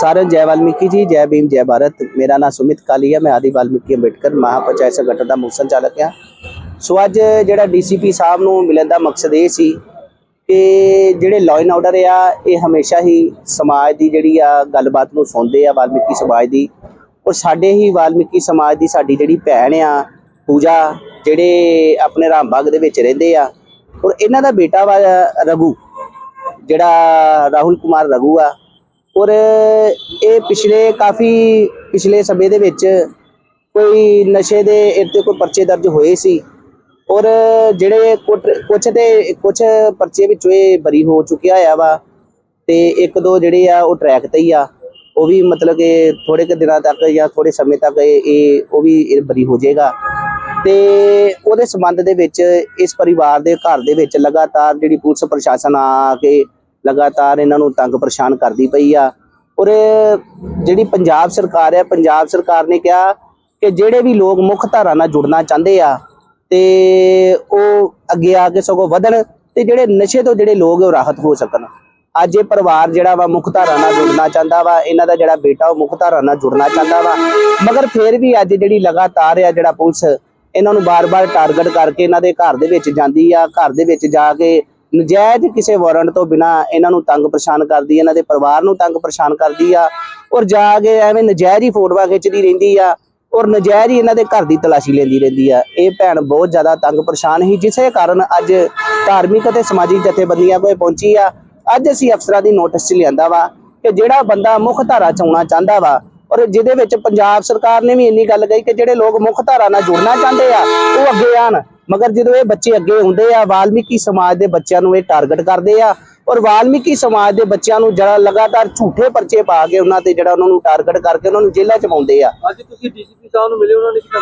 सारे जय वाल्मीकि जी जय भीम जय भारत ਮੇਰਾ ਨਾਮ ਸੁਮਿਤ ਕਾਲੀ ਹੈ ਮੈਂ ਆਦੀ ਵਾਲਮੀਕੀ ਅੰਬੇਡਕਰ ਮਹਾਪੰਚਾਇਤ ਸੰਗਠਨ ਦਾ ਮੁੱਖ ਸੰਚਾਲਕ ਹਾਂ ਸੋ ਅੱਜ ਜਿਹੜਾ ਡੀਸੀਪੀ ਸਾਹਿਬ ਨੂੰ ਮਿਲਣ ਦਾ ਮਕਸਦ ਇਹ ਸੀ ਕਿ ਜਿਹੜੇ ਲਾਅ ਐਂਡ ਆਰਡਰ ਆ ਇਹ ਹਮੇਸ਼ਾ ਹੀ ਸਮਾਜ ਦੀ ਜਿਹੜੀ ਆ ਗੱਲਬਾਤ ਨੂੰ ਸੁਣਦੇ ਆ ਵਾਲਮੀਕੀ ਸਮਾਜ ਦੀ ਔਰ ਸਾਡੇ ਹੀ ਵਾਲਮੀਕੀ ਸਮਾਜ ਦੀ ਸਾਡੀ ਜਿਹੜੀ ਭੈਣ ਆ ਪੂਜਾ ਜਿਹੜੇ ਆਪਣੇ ਰਾਮਬਾਗ ਦੇ ਵਿੱਚ ਰਹਿੰਦੇ ਆ ਔਰ ਇਹਨਾਂ ਦਾ ਬੇਟਾ ਵਾ ਰਘੂ ਜਿਹੜਾ ਰਾਹੁਲ ਕੁਮਾਰ ਰਘੂ ਆ ਔਰ ਇਹ ਪਿਛਲੇ ਕਾਫੀ ਪਿਛਲੇ ਸਮੇਂ ਦੇ ਵਿੱਚ ਕੋਈ ਨਸ਼ੇ ਦੇ ਇੱਥੇ ਕੋਈ ਪਰਚੇ ਦਰਜ ਹੋਏ ਸੀ। ਔਰ ਜਿਹੜੇ ਕੁੱਟ- ਕੁਛ ਤੇ, ਕੁਛ ਪਰਚੇ ਵਿੱਚੋਂ ਇਹ ਬਰੀ ਹੋ ਚੁੱਕਿਆ ਆ ਵਾ ਤੇ ਇੱਕ ਦੋ ਜਿਹੜੇ ਆ ਉਹ ਟਰੈਕ ਤੇ ਹੀ ਆ। ਉਹ ਵੀ ਮਤਲਬ ਕਿ ਥੋੜੇ ਕੁ ਦਿਨਾਂ ਤੱਕ ਜਾਂ ਥੋੜੇ ਸਮੇਂ ਤੱਕ ਇਹ, ਉਹ ਵੀ ਇਹ ਬਰੀ ਹੋ ਜਾਏਗਾ। ਤੇ ਉਹਦੇ ਸੰਬੰਧ ਦੇ ਵਿੱਚ ਇਸ ਪਰਿਵਾਰ ਦੇ ਘਰ ਦੇ ਵਿੱਚ ਲਗਾਤਾਰ ਜਿਹੜੀ ਪੁਲਿਸ ਪ੍ਰਸ਼ਾਸਨ ਆ ਕੇ ਲਗਾਤਾਰ ਇਹਨਾਂ ਨੂੰ ਤੰਗ ਪਰੇਸ਼ਾਨ ਕਰਦੀ ਪਈ ਆ। ਔਰ ਜਿਹੜੀ ਪੰਜਾਬ ਸਰਕਾਰ ਹੈ ਪੰਜਾਬ ਸਰਕਾਰ ਨੇ ਕਿਹਾ ਕਿ ਜਿਹੜੇ ਵੀ ਲੋਕ ਮੁੱਖ ਧਾਰਾ ਨਾਲ ਜੁੜਨਾ ਚਾਹੁੰਦੇ ਆ ਤੇ ਉਹ ਅੱਗੇ ਆ ਕੇ ਸਗੋਂ ਵਧਣ ਤੇ ਜਿਹੜੇ ਨਸ਼ੇ ਤੋਂ ਜਿਹੜੇ ਲੋਕ ਉਹ ਰਾਹਤ ਹੋ ਸਕਣ। ਅੱਜ ਇਹ ਪਰਿਵਾਰ ਜਿਹੜਾ ਵਾ ਮੁੱਖ ਧਾਰਾ ਨਾਲ ਜੁੜਨਾ ਚਾਹੁੰਦਾ ਵਾ, ਇਹਨਾਂ ਦਾ ਜਿਹੜਾ ਬੇਟਾ ਉਹ ਮੁੱਖ ਧਾਰਾ ਨਾਲ ਜੁੜਨਾ ਚਾਹੁੰਦਾ ਵਾ। ਮਗਰ ਫਿਰ ਵੀ ਅੱਜ ਜਿਹੜੀ ਲਗਾਤਾਰ ਆ, ਜਿਹੜਾ ਪੁਲਿਸ ਇਹਨਾਂ ਨੂੰ ਬਾਰ-ਬਾਰ ਟਾਰਗੇਟ ਕਰਕੇ ਇਹਨਾਂ ਦੇ ਘਰ ਦੇ ਵਿੱਚ ਜਾਂਦੀ ਆ, ਘਰ ਦੇ ਵਿੱਚ ਜਾ ਕੇ ਨਜਾਇਜ਼ ਕਿਸੇ ਵਾਰੰਟ ਤੋਂ ਬਿਨਾ ਇਹਨਾਂ ਨੂੰ ਤੰਗ ਪਰੇਸ਼ਾਨ ਕਰਦੀ, ਇਹਨਾਂ ਦੇ ਪਰਿਵਾਰ ਨੂੰ ਤੰਗ ਪਰੇਸ਼ਾਨ ਕਰਦੀ ਆ, ਔਰ ਜਾ ਕੇ ਐਵੇਂ ਨਜਾਇਜ਼ ਹੀ ਫੋਟੋਆਂ ਖਿੱਚਦੀ ਰਹਿੰਦੀ ਆ, ਔਰ ਨਜਾਇਜ਼ ਹੀ ਇਹਨਾਂ ਦੇ ਘਰ ਦੀ ਤਲਾਸ਼ੀ ਲੈਂਦੀ ਰਹਿੰਦੀ ਆ। ਇਹ ਭੈਣ ਬਹੁਤ ਜ਼ਿਆਦਾ ਤੰਗ ਪਰੇਸ਼ਾਨ ਸੀ, ਜਿਸੇ ਕਾਰਨ ਅੱਜ ਧਾਰਮਿਕ ਅਤੇ ਸਮਾਜਿਕ ਜਥੇਬੰਦੀਆਂ ਕੋਲ ਪਹੁੰਚੀ ਆ। ਅੱਜ ਅਸੀਂ ਅਫਸਰਾਂ ਦੀ ਨੋਟਿਸ 'ਚ ਲਿਆਂਦਾ ਵਾ ਕਿ ਜਿਹੜਾ ਬੰਦਾ ਮੁੱਖ ਧਾਰਾ 'ਚ ਆਉਣਾ ਚਾਹੁੰਦਾ ਵਾ, ਔਰ ਜਿਹਦੇ ਵਿੱਚ ਪੰਜਾਬ ਸਰਕਾਰ ਨੇ ਵੀ ਇੰਨੀ ਗੱਲ ਕਹੀ ਕਿ ਜਿਹੜੇ ਲੋਕ ਮੁੱਖ ਧਾਰਾ ਨਾਲ ਜੁੜਨਾ ਚਾਹੁੰਦੇ ਆ, ਉਹ ਅੱਗੇ ਆਣ ਮਗਰ ਜਦੋਂ ਇਹ ਬੱਚੇ ਅੱਗੇ ਆਉਂਦੇ ਆ ਵਾਲਮੀਕੀ ਸਮਾਜ ਦੇ ਬੱਚਿਆਂ ਨੂੰ ਇਹ ਟਾਰਗੇਟ ਕਰਦੇ ਆ ਔਰ ਵਾਲਮੀਕੀ ਸਮਾਜ ਦੇ ਬੱਚਿਆਂ ਨੂੰ ਜਿਹੜਾ ਲਗਾਤਾਰ ਝੂਠੇ ਪਰਚੇ ਪਾ ਕੇ ਉਹਨਾਂ ਤੇ ਜਿਹੜਾ ਉਹਨਾਂ ਨੂੰ ਟਾਰਗੇਟ ਕਰਕੇ ਉਹਨਾਂ ਨੂੰ ਜੇਲ੍ਹਾਂ ਚ ਪਾਉਂਦੇ ਆ ਅੱਜ ਤੁਸੀਂ ਡੀਸੀਪੀ ਸਾਹਿਬ ਨੂੰ ਮਿਲੇ ਉਹਨਾਂ ਨੇ ਕੀ ਕਿਹਾ?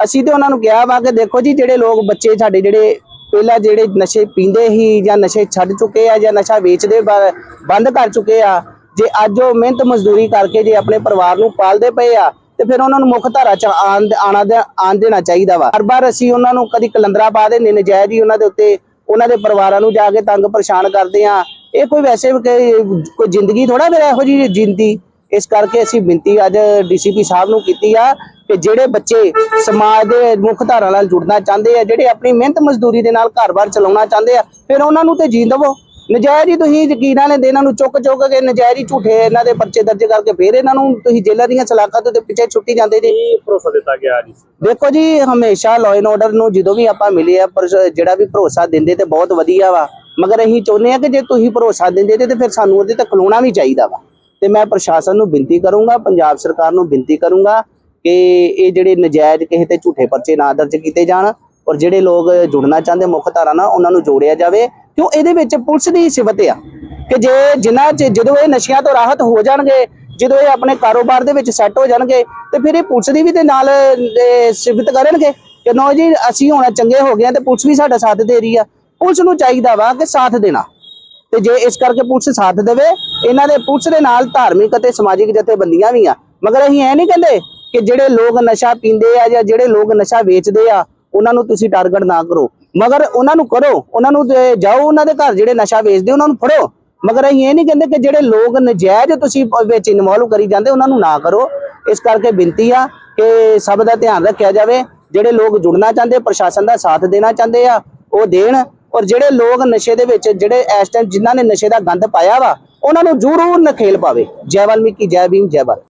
ਅਸੀਂ ਤੇ ਉਹਨਾਂ ਨੂੰ ਕਿਹਾ ਵਾ ਕਿ ਦੇਖੋ ਜੀ ਜਿਹੜੇ ਲੋਕ ਬੱਚੇ ਸਾਡੇ ਜਿਹੜੇ ਪਹਿਲਾਂ ਜਿਹੜੇ ਨਸ਼ੇ ਪੀਂਦੇ ਹੀ ਜਾਂ ਨਸ਼ੇ ਛੱਡ ਚੁੱਕੇ ਆ ਜਾਂ ਨਸ਼ਾ ਵੇਚਦੇ ਬੰਦ ਕਰ ਚੁੱਕੇ ਆ ਜੇ ਅੱਜ ਉਹ ਮਿਹਨਤ ਮਜ਼ਦੂਰੀ ਕਰਕੇ ਜੇ ਆਪਣੇ ਪਰਿਵਾਰ ਨੂੰ ਪਾਲਦੇ ਪਏ ਆ ਤੇ ਫਿਰ ਉਹਨਾਂ ਨੂੰ ਮੁੱਖ ਧਾਰਾ ਚ ਆਣਾ ਆਣ ਦੇਣਾ ਚਾਹੀਦਾ ਵਾ। ਹਰ ਵਾਰ ਅਸੀਂ ਉਹਨਾਂ ਨੂੰ ਕਦੀ ਕਲੰਦਰਾ ਪਾ ਦਿੰਦੇ ਨਜਾਇਜ਼ ਹੀ ਉਹਨਾਂ ਦੇ ਉੱਤੇ, ਉਹਨਾਂ ਦੇ ਪਰਿਵਾਰਾਂ ਨੂੰ ਜਾ ਕੇ ਤੰਗ ਪਰੇਸ਼ਾਨ ਕਰਦੇ ਆ ਇਹ ਕੋਈ ਵੈਸੇ ਕੋਈ ਜ਼ਿੰਦਗੀ ਥੋੜਾ ਫਿਰ ਇਹੋ ਜੀ ਜਿੰਦੀ। ਇਸ ਕਰਕੇ ਅਸੀਂ ਬੇਨਤੀ ਅੱਜ ਡੀਸੀਪੀ ਸਾਹਿਬ ਨੂੰ ਕੀਤੀ ਆ ਕਿ ਜਿਹੜੇ ਬੱਚੇ ਸਮਾਜ ਦੇ ਮੁੱਖ ਧਾਰਾ ਨਾਲ ਜੁੜਨਾ ਚਾਹੁੰਦੇ ਆ, ਜਿਹੜੇ ਆਪਣੀ ਮਿਹਨਤ ਮਜ਼ਦੂਰੀ ਦੇ ਨਾਲ ਘਰ-ਬਾਰ ਚਲਾਉਣਾ ਚਾਹੁੰਦੇ ਆ, ਫਿਰ ਉਹਨਾਂ ਨੂੰ ਤੇ ਜੀਣ ਦੇਵੋ। ਨਜਾਇਜ਼ ਹੀ ਤੁਸੀਂ ਯਕੀਨਾਂ ਨੇ ਦੇ ਇਹਨਾਂ ਨੂੰ ਚੁੱਕ ਚੁੱਕ ਕੇ ਨਜਾਇਜ਼ ਹੀ ਝੂਠੇ ਇਹਨਾਂ ਦੇ ਪਰਚੇ ਦਰਜ ਕਰਕੇ ਫਿਰ ਇਹਨਾਂ ਨੂੰ ਤੁਸੀਂ ਜੇਲ੍ਹਾਂ ਦੀਆਂ ਸਲਾਖਾਂ ਤੋਂ ਪਿੱਛੇ ਛੁੱਟੀ ਜਾਂਦੇ ਜੀ। ਭਰੋਸਾ ਦਿੱਤਾ ਗਿਆ ਜੀ? ਦੇਖੋ ਜੀ ਹਮੇਸ਼ਾ ਲਾਅ ਐਂਡ ਆਰਡਰ ਨੂੰ ਜਦੋਂ ਵੀ ਆਪਾਂ ਮਿਲੇ ਆ ਪਰ ਜਿਹੜਾ ਵੀ ਭਰੋਸਾ ਦਿੰਦੇ ਤੇ ਬਹੁਤ ਵਧੀਆ ਵਾ। ਮਗਰ ਅਸੀਂ ਚਾਹੁੰਦੇ ਆ ਕਿ ਜੇ ਤੁਸੀਂ ਭਰੋਸਾ ਦਿੰਦੇ ਤੇ ਫਿਰ ਸਾਨੂੰ ਉਹਦੇ ਤੇ ਖਲੋਣਾ ਵੀ ਚਾਹੀਦਾ ਵਾ। ਤੇ ਮੈਂ ਪ੍ਰਸ਼ਾਸਨ ਨੂੰ ਬੇਨਤੀ ਕਰੂੰਗਾ ਪੰਜਾਬ ਸਰਕਾਰ ਨੂੰ ਬੇਨਤੀ ਕਰੂੰਗਾ ਕਿ ਇਹ ਜਿਹੜੇ ਨਜਾਇਜ਼ ਕਿਸੇ ਤੇ ਝੂਠੇ ਪਰਚੇ ਨਾ ਦਰਜ ਕੀਤੇ ਜਾਣ ਔਰ ਜਿਹੜੇ ਲੋਕ ਜੁੜਨਾ ਚਾਹੁੰਦੇ ਮੁੱਖ ਧਾਰਾ ਨਾਲ ਉਹਨਾਂ ਨੂੰ ਜੋੜਿਆ ਜਾਵੇ। ਕਿਉਂ ਇਹਦੇ ਵਿੱਚ ਪੁਲਿਸ ਦੀ ਸਿਫਤ ਆ? ਕਿ ਜੇ ਜਿਨ੍ਹਾਂ ਚ ਜਦੋਂ ਇਹ ਨਸ਼ਿਆਂ ਤੋਂ ਰਾਹਤ ਹੋ ਜਾਣਗੇ, ਜਦੋਂ ਇਹ ਆਪਣੇ ਕਾਰੋਬਾਰ ਦੇ ਵਿੱਚ ਸੈੱਟ ਹੋ ਜਾਣਗੇ, ਤੇ ਫਿਰ ਇਹ ਪੁਲਿਸ ਦੀ ਵੀ ਤੇ ਨਾਲ ਸਿਫਤ ਕਰਨਗੇ? ਕਿ ਨੋ ਜੀ, ਅਸੀਂ ਹੁਣ ਚੰਗੇ ਹੋ ਗਏ ਆ ਤੇ ਪੁਲਿਸ ਵੀ ਸਾਡਾ ਸਾਥ ਦੇ ਰਹੀ ਆ। ਪੁਲਿਸ ਨੂੰ ਚਾਹੀਦਾ ਵਾ ਕਿ ਸਾਥ ਦੇਣਾ। ਤੇ ਜੇ ਇਸ ਕਰਕੇ ਪੁਲਿਸ ਸਾਥ ਦੇਵੇ, ਇਹਨਾਂ ਦੇ ਪੁਲਿਸ ਦੇ ਨਾਲ ਧਾਰਮਿਕ ਅਤੇ ਸਮਾਜਿਕ ਜਥੇਬੰਦੀਆਂ ਵੀ ਆ। ਮਗਰ ਅਸੀਂ ਇਹ ਨਹੀਂ ਕਹਿੰਦੇ ਕਿ ਜਿਹੜੇ ਲੋਕ ਨਸ਼ਾ ਪੀਂਦੇ ਆ ਜਾਂ ਜਿਹੜੇ ਲੋਕ ਨਸ਼ਾ ਵੇਚਦੇ ਆ ਉਹਨਾਂ ਨੂੰ ਤੁਸੀਂ ਟਾਰਗੇਟ ਨਾ ਕਰੋ। ਮਗਰ ਉਹਨਾਂ ਨੂੰ ਕਰੋ। ਉਹਨਾਂ ਨੂੰ ਜਾਓ, ਉਹਨਾਂ ਦੇ ਘਰ ਜਿਹੜੇ ਨਸ਼ਾ ਵੇਚਦੇ, ਉਹਨਾਂ ਨੂੰ ਫੜੋ। ਮਗਰ ਅਸੀਂ ਇਹ ਨਹੀਂ ਕਹਿੰਦੇ ਕਿ ਜਿਹੜੇ ਲੋਕ ਨਜਾਇਜ਼ ਤੁਸੀਂ ਵਿੱਚ ਇਨਵੋਲਵ ਕਰੀ ਜਾਂਦੇ, ਉਹਨਾਂ ਨੂੰ ਨਾ ਕਰੋ। ਇਸ ਕਰਕੇ ਬੇਨਤੀ ਆ ਕਿ ਸਭ ਦਾ ਧਿਆਨ ਰੱਖਿਆ ਜਾਵੇ। ਜਿਹੜੇ ਲੋਕ ਜੁੜਨਾ ਚਾਹੁੰਦੇ, ਪ੍ਰਸ਼ਾਸਨ ਦਾ ਸਾਥ ਦੇਣਾ ਚਾਹੁੰਦੇ ਆ, ਉਹ ਦੇਣ। ਔਰ ਜਿਹੜੇ ਲੋਕ ਨਸ਼ੇ ਦੇ ਵਿੱਚ, ਜਿਹੜੇ ਇਸ ਟਾਈਮ ਜਿਨ੍ਹਾਂ ਨੇ ਨਸ਼ੇ ਦਾ ਗੰਦ ਪਾਇਆ ਵਾ, ਉਹਨਾਂ ਨੂੰ ਜ਼ਰੂਰ ਨਖੇਲ ਪਾਵੇ। ਜੈ ਵਾਲਮੀਕੀ, ਜੈ ਭੀਮ, ਜੈ ਭਾਰਤ।